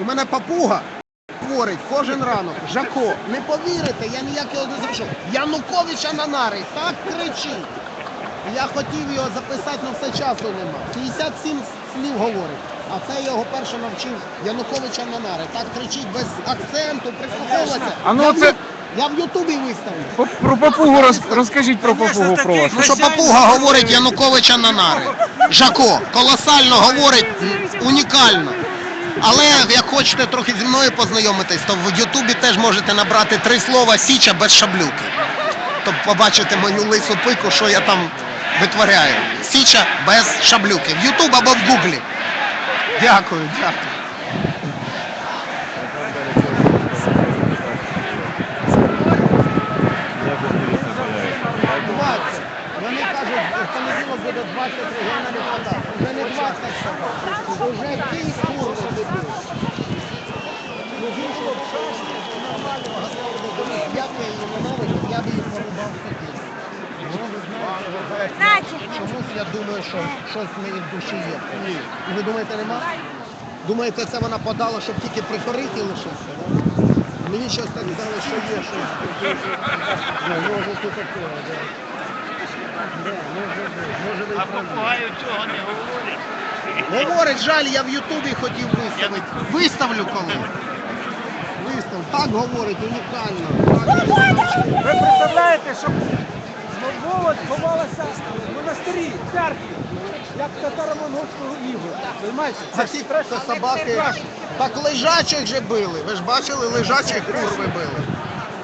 У мене папуга говорить кожен ранок. Жако, не повірите, я ніяк його не зрушив. Януковича на нари, так кричить. Я хотів його записати, але все часу нема. 57 слів говорить. А це його перше навчив Януковича на нари. Так кричить без акценту, прислуховуватися. А ну я, це- я в Ютубі виставлю. По- Про папугу роз, розкажіть про папугу про вас. Ну що папуга говорить Януковича на нари. Жако колосально говорить, унікально. Але як хочете трохи зі мною познайомитись, то в Ютубі теж можете набрати три слова Січа без шаблюки. Тобто побачите мою лису пику, що я там витворяю. Січа без шаблюки. В Ютуб або в Гуглі. Дякую, дякую. Вони кажуть, в понеділок буде 20 регіональних податок. Вже не 20 собак. Вже ті Як я її ненавидів, я б її порубав. Ну, ви знаєте, чомусь я думаю, що щось в в душі є. Ні. І ви думаєте, нема? Думаєте, це вона подала, щоб тільки при кориті лишився? Да? Мені щось так здалося, що є щось. Ну, може тут таке, да. Да, може бути, може ви і А праві. попугаю цього не говорить. Говорить, жаль, я в Ютубі хотів виставити. Виставлю коли. Виставлю. Так говорить, унікально. Ви представляєте, щоб молодь ховалася в монастирі, в церкві, як татаро-монгольського ігу. Понимаєте? Це всі це собаки. Так лежачих же били. Ви ж бачили, лежачих курви били.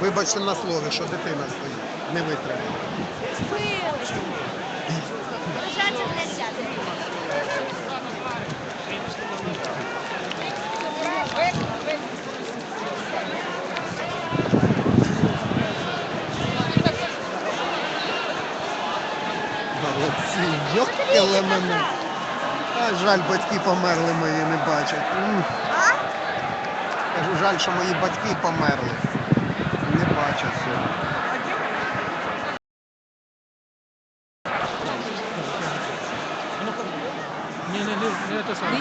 Вибачте на слові, що дитина стоїть. Не витримала. Молодці, йокали мене. А жаль, батьки померли мої, не бачать. Кажу, жаль, що мої батьки померли. Не бачать сьогодні. Ні, не, не, не те саме.